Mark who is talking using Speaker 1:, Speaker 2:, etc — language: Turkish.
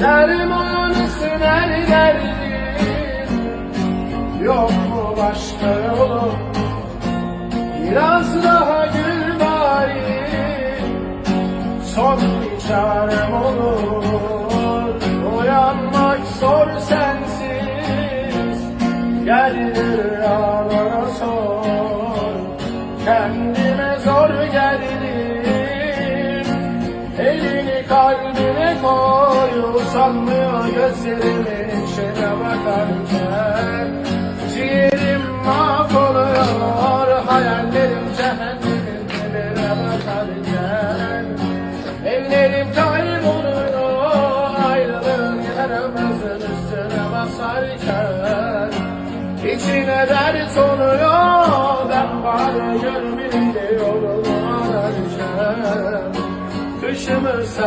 Speaker 1: Dermanısın her derdin Yok mu başka? Yolu Biraz daha gül bari Son bir çarem zor sensiz. Gel rüyalara sor. Kendime zor geldim. Elini kalbine koy Usanmıyor gözlerimin içine bakarken? Ciğerim mahvoluyor Hayallerim cehennemin dibine bakarken. Ellerim kayboluyor Ayrılığın yaramazın üstüne basarken. İçine dert oluyor Ben bari görmeyince yolumu ararken Kışımı sen